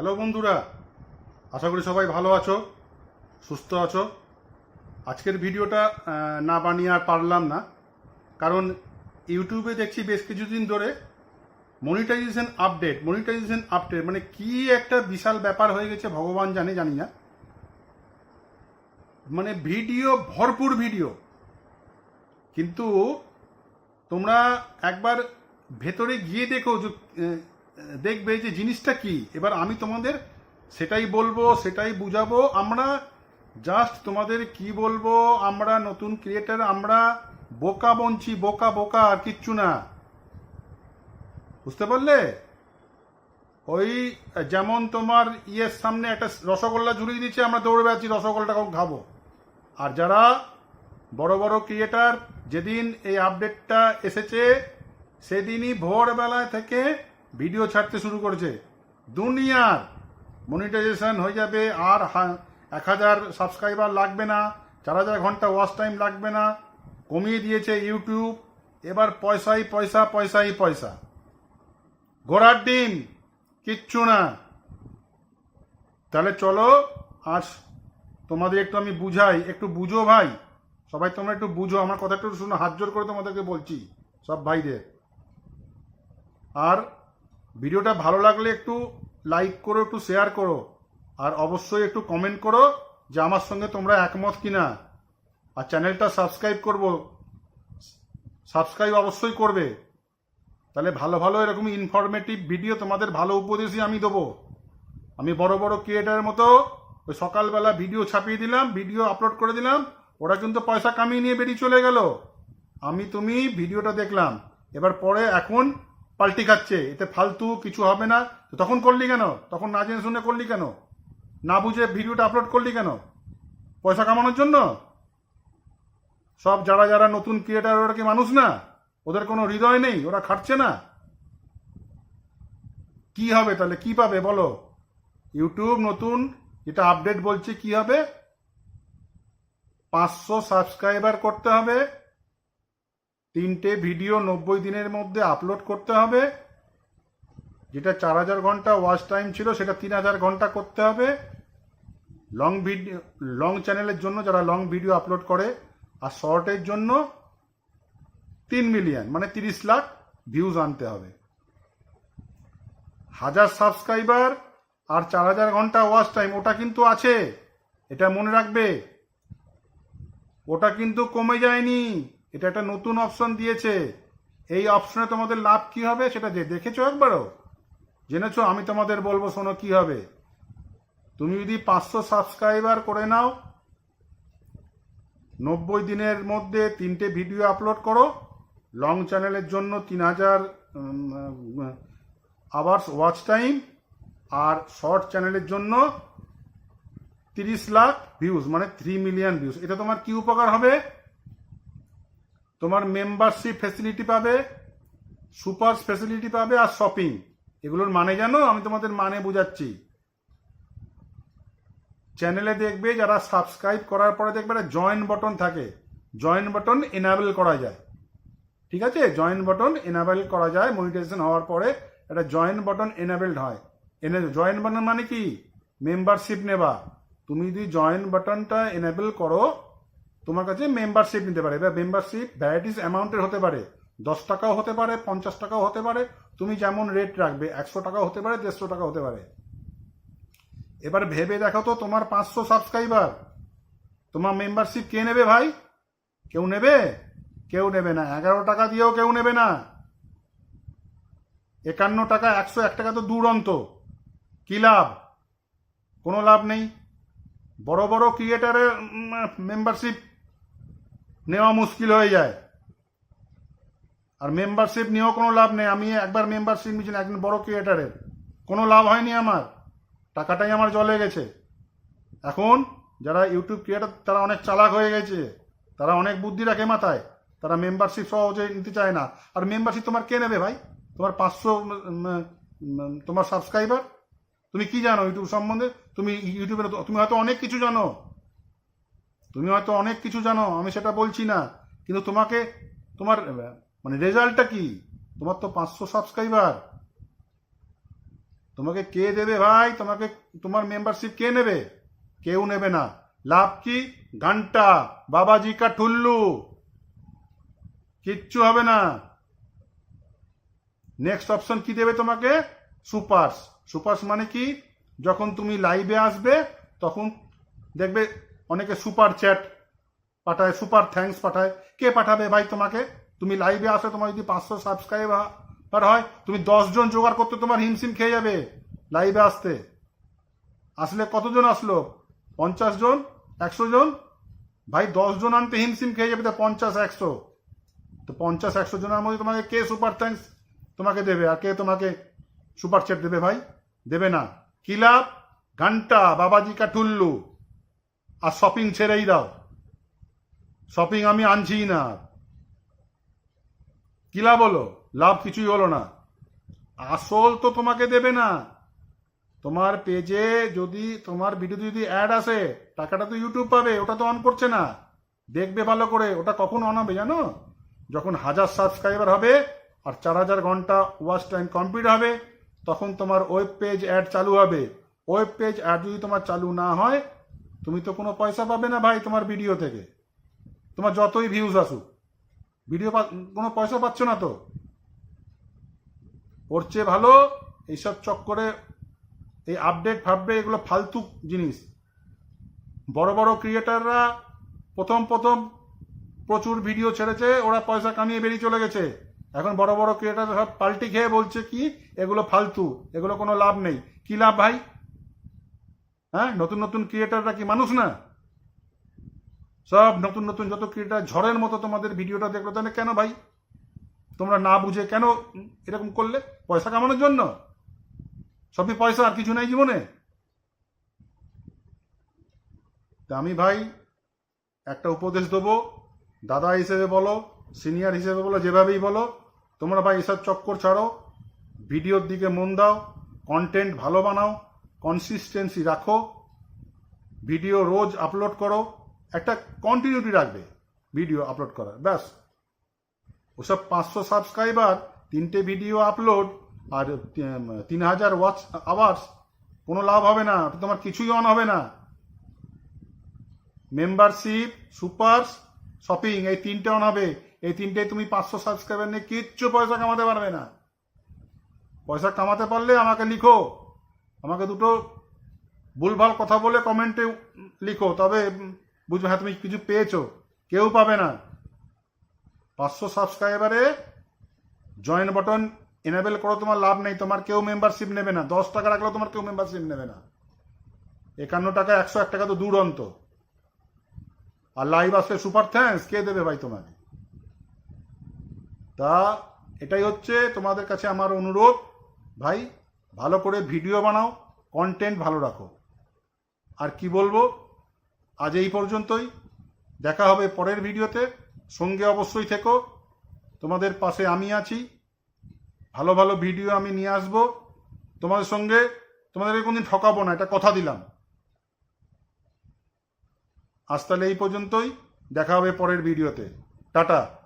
Hello বন্ধুরা, আশা করি সবাই ভালো আছো, সুস্থ আছো। আজকের ভিডিওটা না বানিয়ে আর পারলাম না, কারণ ইউটিউবে দেখছি বেশ কিছুদিন ধরে মনিটাইজেশন আপডেট মনিটাইজেশন আপডেট মানে কি একটা বিশাল ব্যাপার হয়ে গেছে ভগবান জানে, জানি না। মানে ভিডিও, ভরপুর ভিডিও। কিন্তু তোমরা একবার ভেতরে গিয়ে দেখো যে দেখবে যে জিনিসটা কি? এবার আমি তোমাদের সেটাই বলব, সেটাই বুঝাবো। আমরা জাস্ট তোমাদের কি বলব? আমরা নতুন ক্রিয়েটার আমরা বোকা বঞ্চি বোকা বোকা, আর কিচ্ছু না। বুঝতে পারলে? ওই যেমন তোমার ইয়ের সামনে একটা রসগোল্লা ঝুলিয়ে দিচ্ছে, আমরা দৌড়ে বেড়াচ্ছি, রসগোল্লাটা কখন খাব? আর যারা বড় বড় ক্রিয়েটার যেদিন এই আপডেটটা এসেছে, সেদিনই ভোরবেলায় থেকে ভিডিও ছাড়তে শুরু করেছে। দুনিয়ার মনিটাইজেশন হয়ে যাবে আর এক হাজার সাবস্ক্রাইবার লাগবে না, চার হাজার ঘণ্টা ওয়াচ টাইম লাগবে না, কমিয়ে দিয়েছে ইউটিউব এবার পয়সাই পয়সা পয়সাই পয়সা। ঘোড়ার ডিম, কিচ্ছু না। তাহলে চলো, আজ তোমাদের একটু আমি বুঝাই, একটু বুঝো ভাই। সবাই তোমরা একটু বুঝো, আমার কথা একটু শুনো, হাত জোর করে তোমাদেরকে বলছি, সব ভাইদের। আর ভিডিওটা ভালো লাগলে একটু লাইক করো, একটু শেয়ার করো, আর অবশ্যই একটু কমেন্ট করো যে আমার সঙ্গে তোমরা একমত কিনা। আর চ্যানেলটা সাবস্ক্রাইব করব সাবস্ক্রাইব অবশ্যই করবে। তাহলে ভালো ভালো এরকম ইনফরমেটিভ ভিডিও তোমাদের ভালো উপদেশই আমি দেবো। আমি বড় বড় ক্রিয়েটারের মতো ওই সকালবেলা ভিডিও ছাপিয়ে দিলাম ভিডিও আপলোড করে দিলাম, ওরা কিন্তু পয়সা কামিয়ে নিয়ে বেরিয়ে চলে গেল। আমি তুমি ভিডিওটা দেখলাম। এবার পরে এখন পাল্টি খাচ্ছে, এতে ফালতু কিছু হবে না। তখন করলি কেন? তখন না জেনে শুনে করলি কেন? না বুঝে ভিডিওটা আপলোড করলি কেন? পয়সা কামানোর জন্য? সব যারা যারা নতুন ক্রিয়েটার ওরা কি মানুষ না? ওদের কোনো হৃদয় নেই, ওরা খাটছে না। কি হবে তাহলে? কি পাবে বলো? ইউটিউব নতুন যেটা আপডেট বলছে কি হবে? পাঁচশো সাবস্ক্রাইবার করতে হবে। তিনটে ভিডিও নব্বই দিনের মধ্যে আপলোড করতে হবে। যেটা চার হাজার ঘণ্টা ওয়াচ টাইম ছিল, সেটা তিন হাজার ঘণ্টা করতে হবে। লং ভিডিও লং চ্যানেলের জন্য যারা লং ভিডিও আপলোড করে, আর শর্টের জন্য তিন মিলিয়ন মানে তিরিশ লাখ ভিউজ আনতে হবে। হাজার সাবস্ক্রাইবার আর চার হাজার ঘণ্টা ওয়াচ টাইম ওটা কিন্তু আছে। এটা মনে রাখবে। ওটা কিন্তু কমে যায়নি। এটা একটা নতুন অপশন দিয়েছে। এই অপশনে তোমাদের লাভ কি হবে সেটা যে, দেখেছ একবারও? জেনেছো? আমি তোমাদের বলব, শোনো কি হবে। তুমি যদি পাঁচশো সাবস্ক্রাইবার করে নাও, নব্বই দিনের মধ্যে তিনটে ভিডিও আপলোড করো। লং চ্যানেলের জন্য তিন হাজার আওয়ার্স ওয়াচ টাইম আর শর্ট চ্যানেলের জন্য তিরিশ লাখ ভিউজ মানে থ্রি মিলিয়ন ভিউজ এটা তোমার কি উপকার হবে? তোমার মেম্বারশিপ ফেসিলিটি পাবে, সুপার ফেসিলিটি পাবে আর শপিং এগুলোর মানে জানো? আমি তোমাদের মানে বোঝাচ্ছি। চ্যানেলে দেখবে যারা সাবস্ক্রাইব করার পরে দেখবে একটা জয়েন বাটন থাকে। জয়েন বাটন এনাবেল করা যায়। ঠিক আছে? জয়েন বটন এনাবেল করা যায়। মনিটাইজেশন হওয়ার পরে একটা জয়েন বটন এনাবেলড হয়। এনে জয়েন বটন মানে কি? মেম্বারশিপ নেবা। তুমি যদি জয়েন বাটনটা এনেবল করো তোমার কাছে মেম্বারশিপ নিতে পারে। এবার মেম্বারশিপ ভ্যারাইটিস অ্যামাউন্টের হতে পারে। দশ টাকাও হতে পারে, পঞ্চাশ টাকাও হতে পারে। তুমি যেমন রেট রাখবে, একশো টাকাও হতে পারে, দেড়শো টাকা হতে পারে। এবার ভেবে দেখো তো, তোমার পাঁচশো সাবস্ক্রাইবার তোমার মেম্বারশিপ কে নেবে ভাই? কেউ নেবে? কেউ নেবে না। এগারো টাকা দিয়েও কেউ নেবে না। একান্ন টাকা, একশো এক টাকা তো দুরন্ত। কি লাভ? কোনো লাভ নেই। বড় বড় ক্রিয়েটারের মেম্বারশিপ নেওয়া মুশকিল হয়ে যায়। আর মেম্বারশিপ নিয়েও কোনো লাভ নেই। আমি একবার মেম্বারশিপ নিয়েছি, একজন বড় ক্রিয়েটারের কোনো লাভ হয়নি আমার। টাকাটাই আমার জলে গেছে। এখন যারা ইউটিউব ক্রিয়েটার তারা অনেক চালাক হয়ে গেছে। তারা অনেক বুদ্ধি রাখে মাথায়। তারা মেম্বারশিপ সহজে নিতে চায় না। আর মেম্বারশিপ তোমার কে নেবে ভাই? তোমার পাঁচশো তোমার সাবস্ক্রাইবার তুমি কি জানো ইউটিউব সম্বন্ধে? তুমি ইউটিউবে তুমি হয়তো অনেক কিছু জানো। তুমি হয়তো অনেক কিছু জানো, আমি সেটা বলছি না। কিন্তু তোমাকে, তোমার মানে রেজাল্টটা কি? তোমার তো পাঁচশো সাবস্ক্রাইবার। তোমাকে কে দেবে ভাই? তোমাকে, তোমার মেম্বারশিপ কে নেবে? কেউ নেবে না। লাভ কি? ঘণ্টা। বাবাজি কা ঠুল্লু কিচ্ছু হবে না। নেক্সট অপশন কি দেবে তোমাকে? সুপার্স। সুপার্স মানে কি? যখন তুমি লাইভে আসবে, তখন দেখবে অনেকে সুপার চ্যাট পাঠায়, সুপার থ্যাঙ্কস পাঠায়। কে পাঠাবে ভাই তোমাকে? তুমি লাইভে আসো, তোমার যদি পাঁচশো সাবস্ক্রাইবার হয়, তুমি দশজন জোগাড় করতে তোমার হিমশিম খেয়ে যাবে লাইভে আসতে। আসলে কতজন আসলো? পঞ্চাশ জন? একশো জন? ভাই, দশজন আনতে হিমশিম খেয়ে যাবে, তো পঞ্চাশ একশো। তো পঞ্চাশ একশো জনের মধ্যে তোমাকে কে সুপার থ্যাঙ্কস তোমাকে দেবে? আর কে তোমাকে সুপার চ্যাট দেবে ভাই? দেবে না। কিলাপ ঘণ্টা, বাবাজি কা ঠুল্লু আর শপিং ছেড়েই দাও। শপিং আমি আনছি না। কি হলো? লাভ কিছুই হলো না। আসল তো তোমাকে দেবে না। তোমার পেজে যদি তোমার ভিডিওতে যদি অ্যাড আসে, টাকাটা তো ইউটিউব পাবে, ওটা তো অন করছে না। দেখবে ভালো করে, ওটা কখন অন হবে জানো? যখন হাজার সাবস্ক্রাইবার হবে আর চার হাজার ঘণ্টা ওয়াচ টাইম কমপ্লিট হবে, তখন তোমার ওয়েব পেজ অ্যাড চালু হবে। ওয়েব পেজ অ্যাড যদি তোমার চালু না হয় তুমি তো কোনো পয়সা পাবে না ভাই তোমার ভিডিও থেকে। তোমার যতই ভিউজ আসুক। ভিডিও কোনো পয়সা পাচ্ছ না তো। ওর চেয়ে ভালো এইসব চক্করে এই আপডেট ফাপডেট এগুলো ফালতু জিনিস। বড় বড় ক্রিয়েটাররা প্রথম প্রথম প্রচুর ভিডিও ছেড়েছে, ওরা পয়সা কামিয়ে বেরিয়ে চলে গেছে। এখন বড় বড় ক্রিয়েটার সব পাল্টি খেয়ে বলছে কি, এগুলো ফালতু, এগুলো কোনো লাভ নেই। কি লাভ ভাই? হ্যাঁ? নতুন নতুন ক্রিয়েটাররা কি মানুষ না? সব নতুন নতুন যত ক্রিয়েটার ঝড়ের মতো তোমাদের ভিডিওটা দেখল, তাহলে কেন ভাই? তোমরা না বুঝে কেন এরকম করলে? পয়সা কামানোর জন্য? সবই পয়সা, আর কিছু নাই জীবনে। তা আমি ভাই একটা উপদেশ দেবো। দাদা হিসেবে বলো সিনিয়র হিসেবে বলো, যেভাবেই বলো, তোমরা ভাই এসব চক্কর ছাড়ো। ভিডিওর দিকে মন দাও কন্টেন্ট ভালো বানাও। কনসিস্টেন্সি রাখো ভিডিও রোজ আপলোড করো, একটা কন্টিনিউটি রাখবে ভিডিও আপলোড করার, ব্যাস। ওসব পাঁচশো সাবস্ক্রাইবার তিনটে ভিডিও আপলোড আর তিন হাজার ওয়াচ আওয়ার্স কোনো লাভ হবে না তোমার কিছুই অন হবে না। মেম্বারশিপ সুপার্স শপিং এই তিনটে অন হবে। এই তিনটে তুমি পাঁচশো সাবস্ক্রাইবার নিয়ে কিচ্ছু পয়সা কামাতে পারবে না। পয়সা কামাতে পারলে আমাকে লিখো। আমাকে দুটো ভুলভাল কথা বলে কমেন্টে লিখো, তবে বুঝবে হ্যাঁ তুমি কিছু পেয়েছ। কেউ পাবে না। পাঁচশো সাবস্ক্রাইবারে জয়েন বাটন এনেবেল করো, তোমার লাভ নেই। তোমার কেউ মেম্বারশিপ নেবে না। দশ টাকা রাখলেও তোমার কেউ মেম্বারশিপ নেবে না। একান্ন টাকা, একশো এক টাকা তো দুরন্ত। আর লাইভ আসলে সুপার থ্যাঙ্কস কে দেবে ভাই তোমাকে? তা এটাই হচ্ছে তোমাদের কাছে আমার অনুরোধ। ভাই ভালো করে ভিডিও বানাও কন্টেন্ট ভালো রাখো। আর কি বলব? আজ এই পর্যন্তই। দেখা হবে পরের ভিডিওতে। সঙ্গে অবশ্যই থেকো। তোমাদের পাশে আমি আছি। ভালো ভালো ভিডিও আমি নিয়ে আসব। তোমাদের সঙ্গে, তোমাদেরকে কোনদিন ঠকাবো না, এটা কথা দিলাম। আজ তাহলে এই পর্যন্তই। দেখা হবে পরের ভিডিওতে। টাটা।